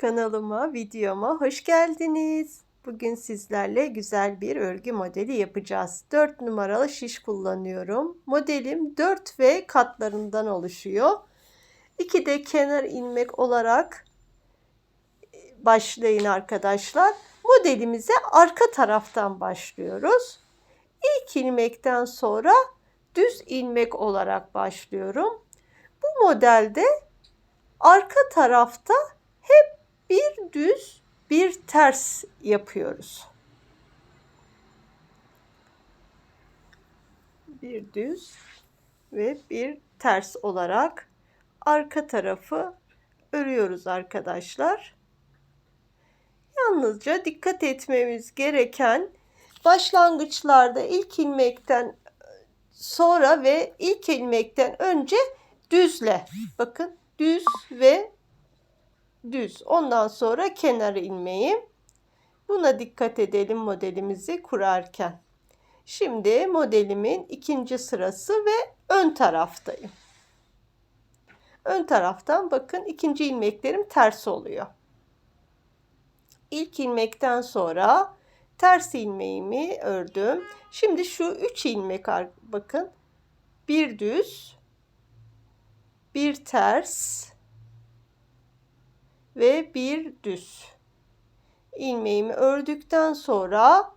Kanalıma, videoma hoş geldiniz. Bugün sizlerle güzel bir örgü modeli yapacağız. 4 numaralı şiş kullanıyorum. Modelim 4 ve katlarından oluşuyor. 2 de kenar ilmek olarak e, başlayın arkadaşlar. Modelimize arka taraftan başlıyoruz. İlk ilmekten sonra düz ilmek olarak başlıyorum. Bu modelde arka tarafta bir düz bir ters yapıyoruz. Bir düz ve bir ters olarak arka tarafı örüyoruz arkadaşlar. Yalnızca dikkat etmemiz gereken başlangıçlarda ilk ilmekten sonra ve ilk ilmekten önce düzle. Bakın düz ve düz. Ondan sonra kenara ilmeği. Buna dikkat edelim modelimizi kurarken. Şimdi modelimin ikinci sırası ve ön taraftayım. Ön taraftan bakın ikinci ilmeklerim ters oluyor. İlk ilmekten sonra ters ilmeğimi ördüm. Şimdi şu üç ilmek bakın. Bir düz, bir ters, ve bir düz. ilmeğimi ördükten sonra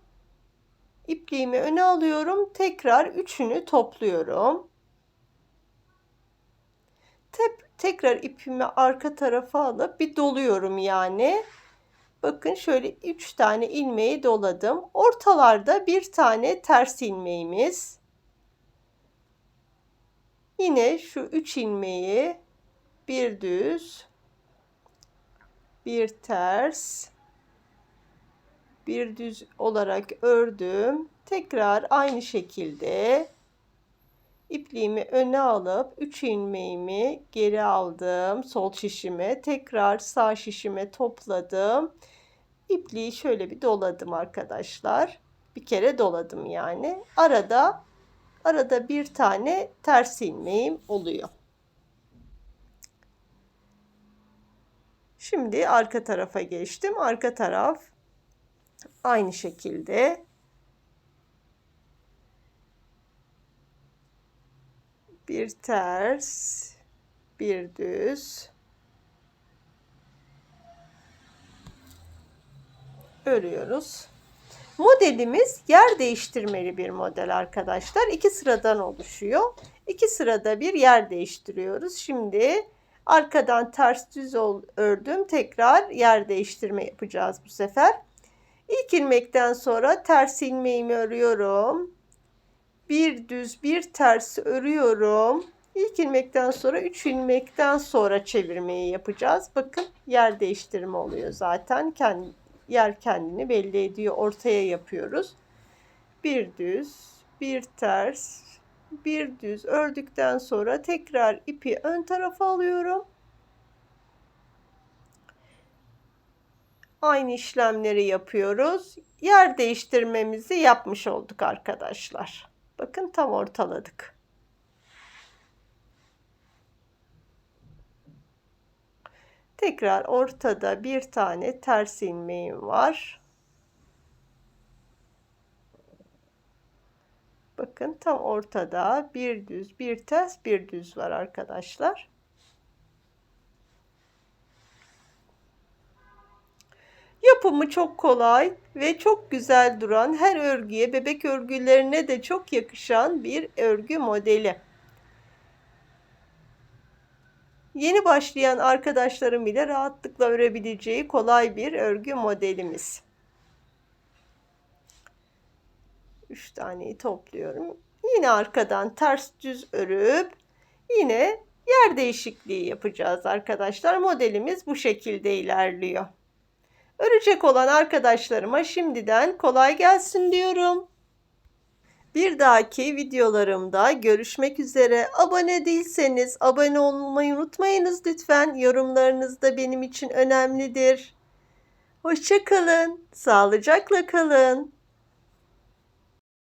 ipliğimi öne alıyorum. Tekrar üçünü topluyorum. Tep, tekrar ipimi arka tarafa alıp bir doluyorum yani. Bakın şöyle üç tane ilmeği doladım. Ortalarda bir tane ters ilmeğimiz. Yine şu üç ilmeği bir düz bir ters. Bir düz olarak ördüm. Tekrar aynı şekilde ipliğimi öne alıp 3 ilmeğimi geri aldım. Sol şişime. Tekrar sağ şişime topladım. İpliği şöyle bir doladım arkadaşlar. Bir kere doladım yani. Arada arada bir tane ters ilmeğim oluyor Şimdi arka tarafa geçtim. Arka taraf aynı şekilde bir ters, bir düz örüyoruz. Modelimiz yer değiştirmeli bir model arkadaşlar. İki sıradan oluşuyor. İki sırada bir yer değiştiriyoruz. Şimdi Arkadan ters düz ördüm. Tekrar yer değiştirme yapacağız bu sefer. İlk ilmekten sonra ters ilmeğimi örüyorum. Bir düz bir ters örüyorum. İlk ilmekten sonra 3 ilmekten sonra çevirmeyi yapacağız. Bakın yer değiştirme oluyor zaten. Kendi, yer kendini belli ediyor. Ortaya yapıyoruz. Bir düz, bir ters, bir düz ördükten sonra tekrar ipi ön tarafa alıyorum. Aynı işlemleri yapıyoruz. Yer değiştirmemizi yapmış olduk arkadaşlar. Bakın tam ortaladık. Tekrar ortada bir tane ters ilmeğim var. Bakın tam ortada bir düz, bir ters, bir düz var arkadaşlar. Yapımı çok kolay ve çok güzel duran her örgüye, bebek örgülerine de çok yakışan bir örgü modeli. Yeni başlayan arkadaşlarım bile rahatlıkla örebileceği kolay bir örgü modelimiz. 3 taneyi topluyorum. Yine arkadan ters düz örüp yine yer değişikliği yapacağız arkadaşlar. Modelimiz bu şekilde ilerliyor. Örecek olan arkadaşlarıma şimdiden kolay gelsin diyorum. Bir dahaki videolarımda görüşmek üzere. Abone değilseniz abone olmayı unutmayınız lütfen. Yorumlarınız da benim için önemlidir. Hoşçakalın. Sağlıcakla kalın.